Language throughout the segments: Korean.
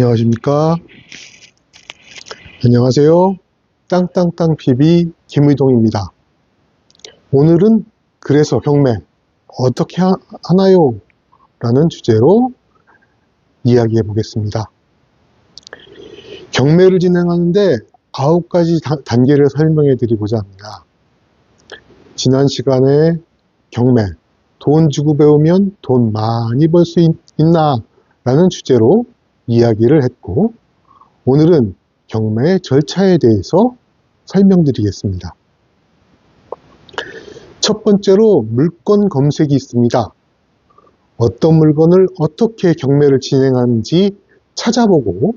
안녕하십니까. 안녕하세요. 땅땅땅 PB 김의동입니다. 오늘은 그래서 경매 어떻게 하- 하나요? 라는 주제로 이야기해 보겠습니다. 경매를 진행하는데 아홉 가지 다- 단계를 설명해 드리고자 합니다. 지난 시간에 경매, 돈 주고 배우면 돈 많이 벌 수 있나? 라는 주제로 이야기를 했고, 오늘은 경매의 절차에 대해서 설명드리겠습니다. 첫 번째로 물건 검색이 있습니다. 어떤 물건을 어떻게 경매를 진행하는지 찾아보고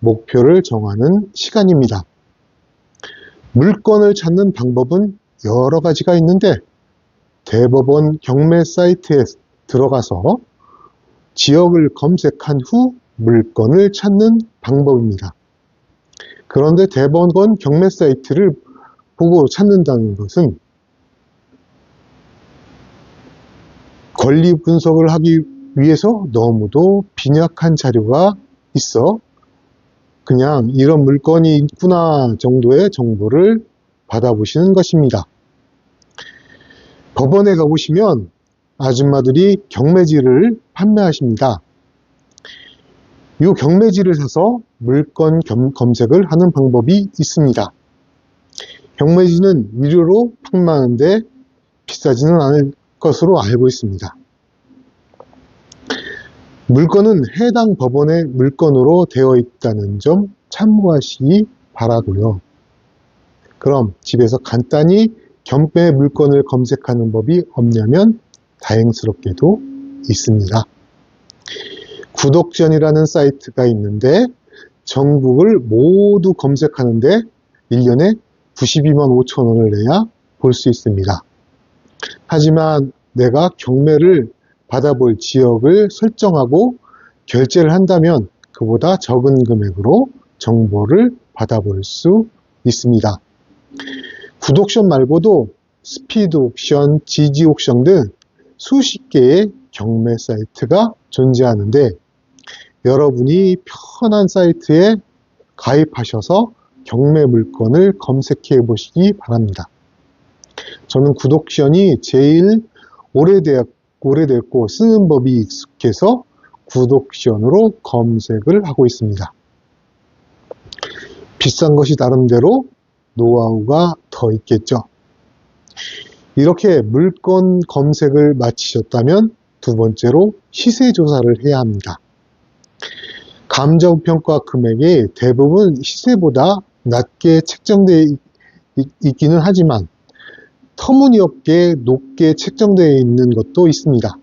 목표를 정하는 시간입니다. 물건을 찾는 방법은 여러 가지가 있는데 대법원 경매 사이트에 들어가서 지역을 검색한 후 물건을 찾는 방법입니다. 그런데 대법원 경매 사이트를 보고 찾는다는 것은 권리 분석을 하기 위해서 너무도 빈약한 자료가 있어 그냥 이런 물건이 있구나 정도의 정보를 받아보시는 것입니다. 법원에 가보시면 아줌마들이 경매지를 판매하십니다. 이 경매지를 사서 물건 겸- 검색을 하는 방법이 있습니다. 경매지는 유료로 판매하는데 비싸지는 않을 것으로 알고 있습니다. 물건은 해당 법원의 물건으로 되어 있다는 점 참고하시기 바라고요. 그럼 집에서 간단히 경매 물건을 검색하는 법이 없냐면 다행스럽게도 있습니다. 구독전이라는 사이트가 있는데 전국을 모두 검색하는데 1년에 92만 5천 원을 내야 볼 수 있습니다. 하지만 내가 경매를 받아볼 지역을 설정하고 결제를 한다면 그보다 적은 금액으로 정보를 받아볼 수 있습니다. 구독션 말고도 스피드 옥션, 지지 옥션 등 수십 개의 경매 사이트가 존재하는데 여러분이 편한 사이트에 가입하셔서 경매 물건을 검색해 보시기 바랍니다. 저는 구독션이 제일 오래되, 오래됐고 쓰는 법이 익숙해서 구독션으로 검색을 하고 있습니다. 비싼 것이 나름대로 노하우가 더 있겠죠. 이렇게 물건 검색을 마치셨다면 두 번째로 시세 조사를 해야 합니다. 감정평가 금액이 대부분 시세보다 낮게 책정되어 있- 있기는 하지만 터무니없게 높게 책정되어 있는 것도 있습니다.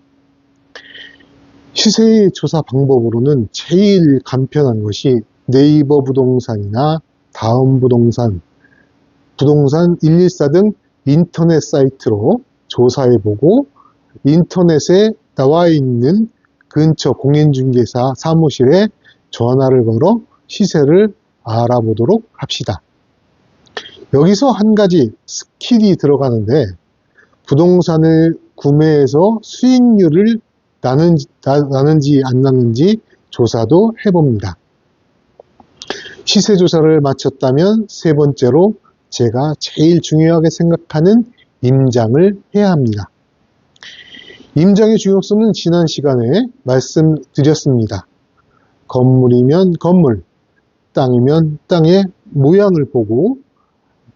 시세 조사 방법으로는 제일 간편한 것이 네이버 부동산이나 다음 부동산, 부동산 114 등 인터넷 사이트로 조사해보고 인터넷에 나와 있는 근처 공인중개사 사무실에 전화를 걸어 시세를 알아보도록 합시다. 여기서 한 가지 스킬이 들어가는데 부동산을 구매해서 수익률을 나는지, 나, 나는지 안 나는지 조사도 해봅니다. 시세 조사를 마쳤다면 세 번째로 제가 제일 중요하게 생각하는 임장을 해야 합니다. 임장의 중요성은 지난 시간에 말씀드렸습니다. 건물이면 건물, 땅이면 땅의 모양을 보고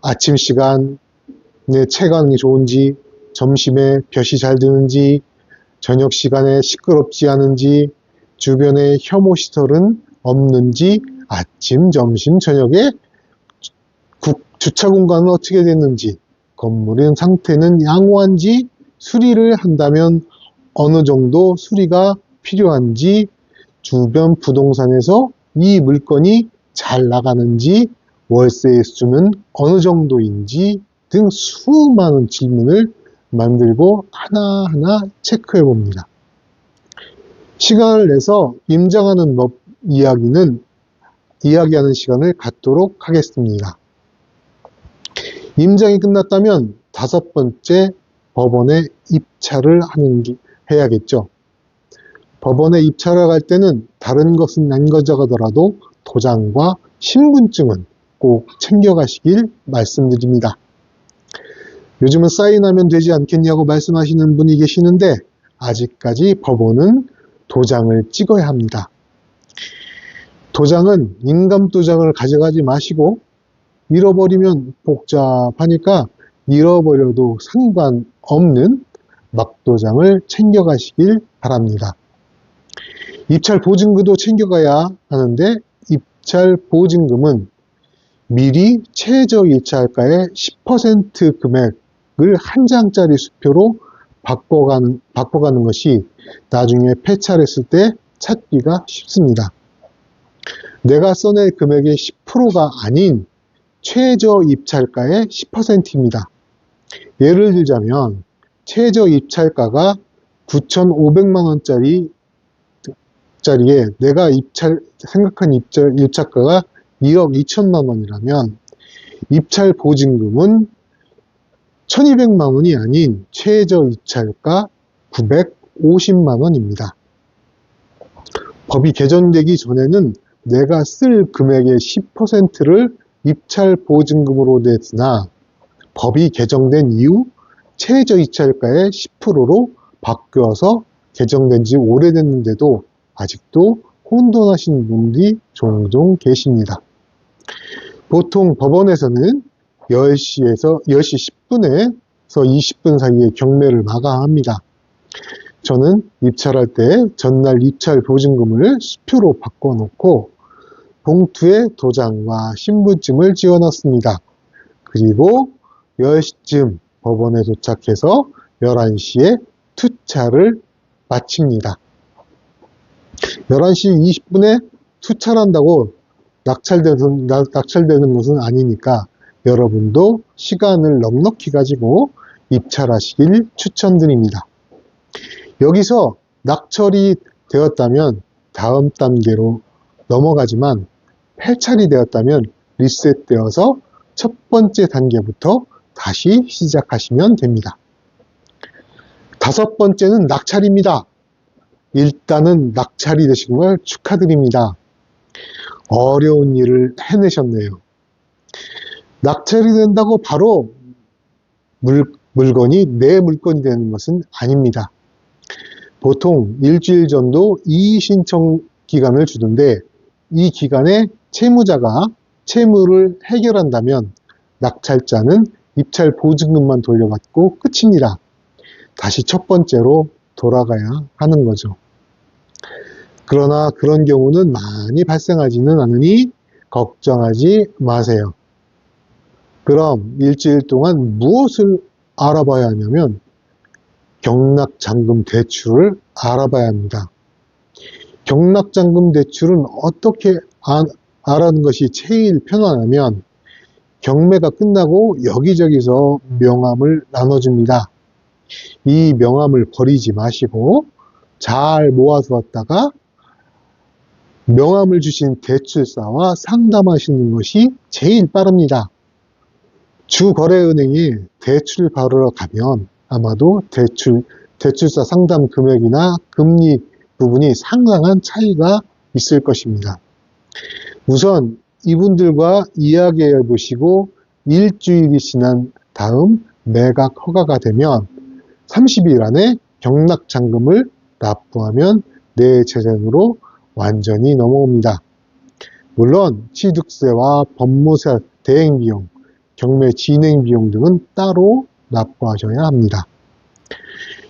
아침 시간에 채광이 좋은지, 점심에 볕이 잘 드는지, 저녁 시간에 시끄럽지 않은지, 주변에 혐오 시설은 없는지, 아침, 점심, 저녁에 국- 주차 공간은 어떻게 됐는지, 건물의 상태는 양호한지, 수리를 한다면 어느 정도 수리가 필요한지, 주변 부동산에서 이 물건이 잘 나가는지, 월세의 수준은 어느 정도인지 등 수많은 질문을 만들고 하나하나 체크해 봅니다. 시간을 내서 임장하는 법 이야기는 이야기하는 시간을 갖도록 하겠습니다. 임장이 끝났다면 다섯 번째 법원에 입찰을 하는 게 해야겠죠. 법원에 입찰을 갈 때는 다른 것은 안 가져가더라도 도장과 신분증은 꼭 챙겨가시길 말씀드립니다. 요즘은 사인하면 되지 않겠냐고 말씀하시는 분이 계시는데 아직까지 법원은 도장을 찍어야 합니다. 도장은 인감 도장을 가져가지 마시고 잃어버리면 복잡하니까 잃어버려도 상관없는 막도장을 챙겨가시길 바랍니다. 입찰 보증금도 챙겨가야 하는데 입찰 보증금은 미리 최저 입찰가의 10% 금액을 한 장짜리 수표로 바꿔가는, 바꿔가는 것이 나중에 폐찰했을 때 찾기가 쉽습니다. 내가 써낼 금액의 10%가 아닌 최저 입찰가의 10%입니다. 예를 들자면 최저 입찰가가 9,500만 원짜리 짜리에 내가 입찰 생각한 입찰 입찰가가 2억 2천만 원이라면 입찰 보증금은 1,200만 원이 아닌 최저 입찰가 950만 원입니다. 법이 개정되기 전에는 내가 쓸 금액의 10%를 입찰 보증금으로 냈으나 법이 개정된 이후 최저 입찰가의 10%로 바뀌어서 개정된 지 오래됐는데도 아직도 혼돈하시는 분들이 종종 계십니다. 보통 법원에서는 10시에서 10시 10분에서 20분 사이에 경매를 마감합니다. 저는 입찰할 때 전날 입찰 보증금을 수표로 바꿔놓고 봉투에 도장과 신분증을 지어 넣습니다. 그리고 10시쯤 법원에 도착해서 11시에 투차를 마칩니다. 11시 20분에 투차한다고 낙찰되는, 낙찰되는 것은 아니니까 여러분도 시간을 넉넉히 가지고 입찰하시길 추천드립니다. 여기서 낙찰이 되었다면 다음 단계로 넘어가지만 폐찰이 되었다면 리셋되어서 첫 번째 단계부터 다시 시작하시면 됩니다. 다섯 번째는 낙찰입니다. 일단은 낙찰이 되신 걸 축하드립니다. 어려운 일을 해내셨네요. 낙찰이 된다고 바로 물, 물건이 내 물건이 되는 것은 아닙니다. 보통 일주일 정도 이의 신청 기간을 주던데 이 기간에 채무자가 채무를 해결한다면 낙찰자는 입찰 보증금만 돌려받고 끝입니다. 다시 첫 번째로 돌아가야 하는 거죠. 그러나 그런 경우는 많이 발생하지는 않으니 걱정하지 마세요. 그럼 일주일 동안 무엇을 알아봐야 하냐면 경락잔금 대출을 알아봐야 합니다. 경락잔금 대출은 어떻게 아, 알아는 것이 제일 편안하면 경매가 끝나고 여기저기서 명함을 나눠줍니다. 이 명함을 버리지 마시고 잘 모아두었다가 명함을 주신 대출사와 상담하시는 것이 제일 빠릅니다. 주거래은행에 대출 받으러 가면 아마도 대출, 대출사 상담 금액이나 금리 부분이 상당한 차이가 있을 것입니다. 우선 이분들과 이야기해 보시고 일주일이 지난 다음 매각 허가가 되면 30일 안에 경락 잔금을 납부하면 내 재산으로 완전히 넘어옵니다. 물론 취득세와 법무세 대행 비용, 경매 진행 비용 등은 따로 납부하셔야 합니다.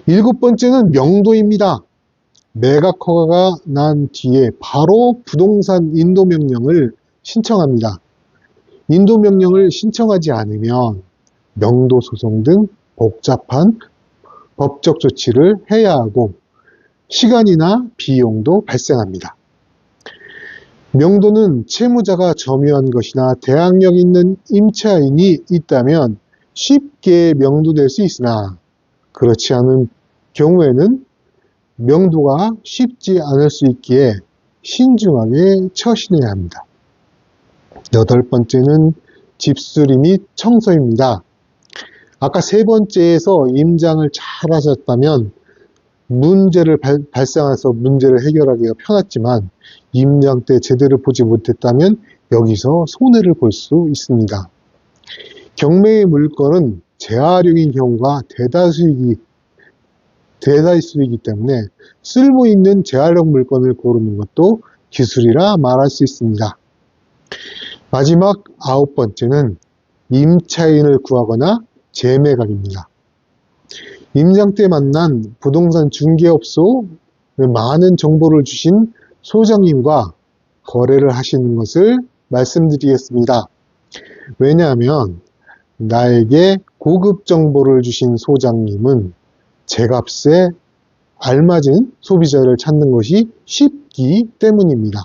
일곱 번째는 명도입니다. 매각 허가가 난 뒤에 바로 부동산 인도 명령을 신청합니다. 인도 명령을 신청하지 않으면 명도 소송 등 복잡한 법적 조치를 해야 하고 시간이나 비용도 발생합니다. 명도는 채무자가 점유한 것이나 대항력 있는 임차인이 있다면 쉽게 명도될 수 있으나 그렇지 않은 경우에는 명도가 쉽지 않을 수 있기에 신중하게 처신해야 합니다. 여덟 번째는 집수리 및 청소입니다. 아까 세 번째에서 임장을 잘 하셨다면 문제를 발, 발생해서 문제를 해결하기가 편했지만 임장 때 제대로 보지 못했다면 여기서 손해를 볼 수 있습니다. 경매의 물건은 재활용인 경우가 대다수이기, 대다수이기 때문에 쓸모 있는 재활용 물건을 고르는 것도 기술이라 말할 수 있습니다. 마지막 아홉 번째는 임차인을 구하거나 재매각입니다. 임장 때 만난 부동산 중개업소 많은 정보를 주신 소장님과 거래를 하시는 것을 말씀드리겠습니다. 왜냐하면 나에게 고급 정보를 주신 소장님은 제 값에 알맞은 소비자를 찾는 것이 쉽기 때문입니다.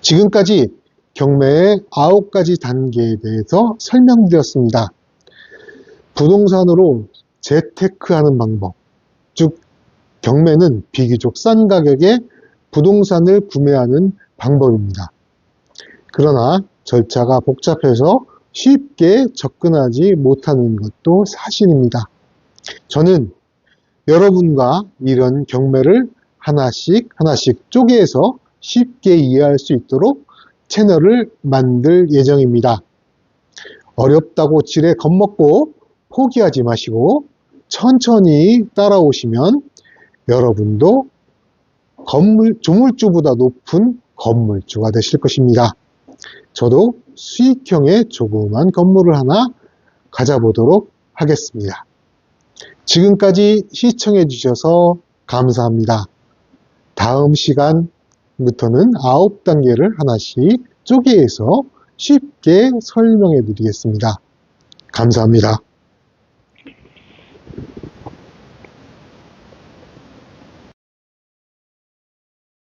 지금까지 경매의 아홉 가지 단계에 대해서 설명드렸습니다. 부동산으로 재테크하는 방법, 즉 경매는 비교적 싼 가격에 부동산을 구매하는 방법입니다. 그러나 절차가 복잡해서 쉽게 접근하지 못하는 것도 사실입니다. 저는 여러분과 이런 경매를 하나씩 하나씩 쪼개서 쉽게 이해할 수 있도록 채널을 만들 예정입니다. 어렵다고 지레 겁먹고 포기하지 마시고 천천히 따라오시면 여러분도 건물, 조물주보다 높은 건물주가 되실 것입니다. 저도 수익형의 조그만 건물을 하나 가져보도록 하겠습니다. 지금까지 시청해 주셔서 감사합니다. 다음 시간부터는 아홉 단계를 하나씩 쪼개서 쉽게 설명해 드리겠습니다. 감사합니다.